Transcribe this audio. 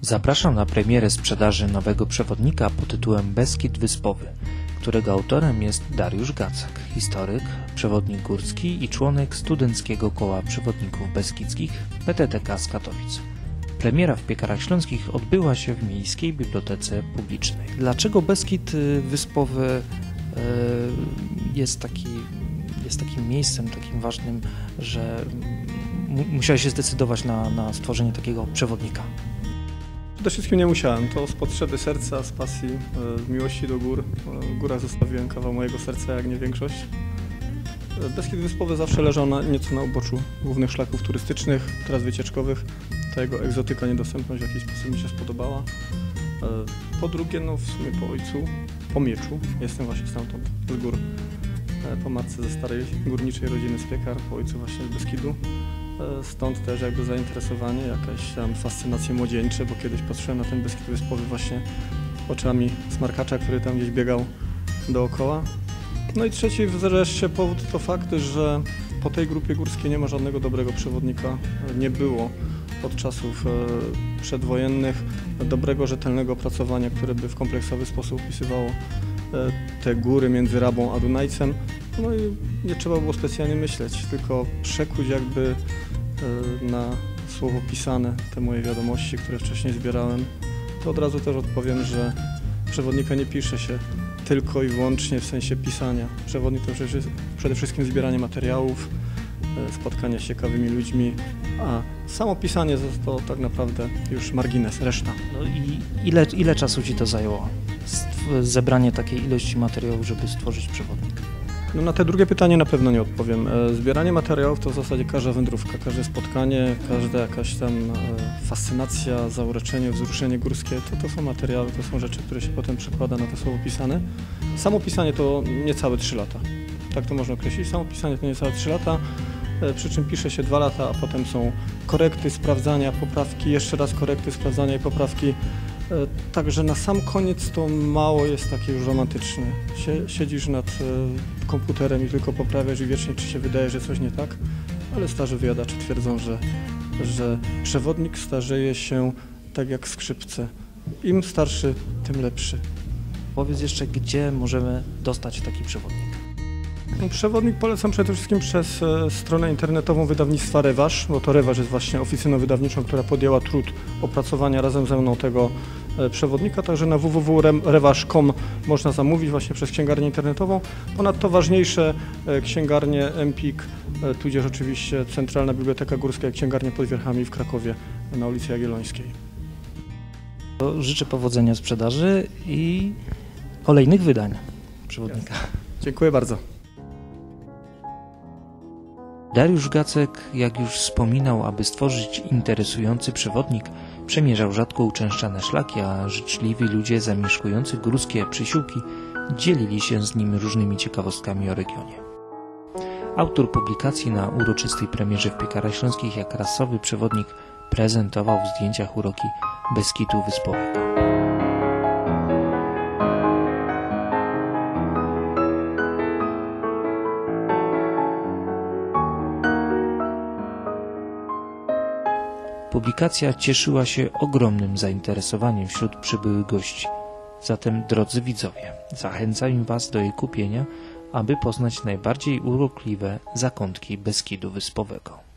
Zapraszam na premierę sprzedaży nowego przewodnika pod tytułem Beskid Wyspowy, którego autorem jest Dariusz Gacek, historyk, przewodnik górski i członek Studenckiego Koła Przewodników Beskidzkich PTTK z Katowic. Premiera w Piekarach Śląskich odbyła się w Miejskiej Bibliotece Publicznej. Dlaczego Beskid y, Wyspowy y, jest, taki, jest takim miejscem, takim ważnym, że mu- musiałeś się zdecydować na, na stworzenie takiego przewodnika? Przede wszystkim nie musiałem. To z potrzeby serca, z pasji, e, z miłości do gór. E, W górach zostawiłem kawał mojego serca, jak nie większość. E, Beskid Wyspowy zawsze leżał na, nieco na uboczu głównych szlaków turystycznych, tras wycieczkowych. Ta jego egzotyka, niedostępność w jakiś sposób mi się spodobała. E, Po drugie, no w sumie po ojcu, po mieczu. Jestem właśnie stamtąd, z gór. E, Po matce ze starej górniczej rodziny z Piekar, po ojcu właśnie z Beskidu. E, Stąd też jakby zainteresowanie, jakaś tam fascynacje młodzieńcze, bo kiedyś patrzyłem na ten Beskid Wyspowy właśnie oczami smarkacza, który tam gdzieś biegał dookoła. No i trzeci wreszcie powód to fakt, że po tej grupie górskiej nie ma żadnego dobrego przewodnika. E, Nie było od czasów e, przedwojennych dobrego, rzetelnego opracowania, które by w kompleksowy sposób opisywało te góry między Rabą a Dunajcem. No i nie trzeba było specjalnie myśleć, tylko przekuć jakby e, na słowo pisane te moje wiadomości, które wcześniej zbierałem. To od razu też odpowiem, że przewodnika nie pisze się tylko i wyłącznie w sensie pisania. Przewodnik to przede wszystkim zbieranie materiałów, e, spotkanie z ciekawymi ludźmi, a samo pisanie to tak naprawdę już margines, reszta. No i ile, ile czasu Ci to zajęło? Zebranie takiej ilości materiałów, żeby stworzyć przewodnik. No na te drugie pytanie na pewno nie odpowiem. E, Zbieranie materiałów to w zasadzie każda wędrówka, każde spotkanie, każda jakaś tam e, fascynacja, zauroczenie, wzruszenie górskie, to, to są materiały, to są rzeczy, które się potem przekłada na to słowo pisane. Samo pisanie to niecałe 3 lata. Tak to można określić. Samo pisanie to niecałe 3 lata, przy czym pisze się 2 lata, a potem są korekty, sprawdzania, poprawki, jeszcze raz korekty, sprawdzania i poprawki. E, Także na sam koniec to mało jest takie już romantyczne. Sie- Siedzisz nad e, komputerem i tylko poprawiasz i wiecznie ci się wydaje, że coś nie tak, ale starzy wyjadacze twierdzą, że, że przewodnik starzeje się tak jak skrzypce. Im starszy, tym lepszy. Powiedz jeszcze, gdzie możemy dostać taki przewodnik. Przewodnik polecam przede wszystkim przez e, stronę internetową wydawnictwa Reważ, bo to Reważ jest właśnie oficyną wydawniczą, która podjęła trud opracowania razem ze mną tego e, przewodnika, także na www.reważ.com można zamówić właśnie przez księgarnię internetową. Ponadto ważniejsze e, księgarnie Empik, tudzież oczywiście Centralna Biblioteka Górska i księgarnia pod Wierchami w Krakowie na ulicy Jagiellońskiej. Życzę powodzenia sprzedaży i kolejnych wydań przewodnika. Dziękuję bardzo. Dariusz Gacek, jak już wspominał, aby stworzyć interesujący przewodnik, przemierzał rzadko uczęszczane szlaki, a życzliwi ludzie zamieszkujący górskie przysiłki dzielili się z nim różnymi ciekawostkami o regionie. Autor publikacji na uroczystej premierze w Piekarach Śląskich jak rasowy przewodnik prezentował w zdjęciach uroki Beskidu Wyspowego. Publikacja cieszyła się ogromnym zainteresowaniem wśród przybyłych gości. Zatem, drodzy widzowie, zachęcam Was do jej kupienia, aby poznać najbardziej urokliwe zakątki Beskidu Wyspowego.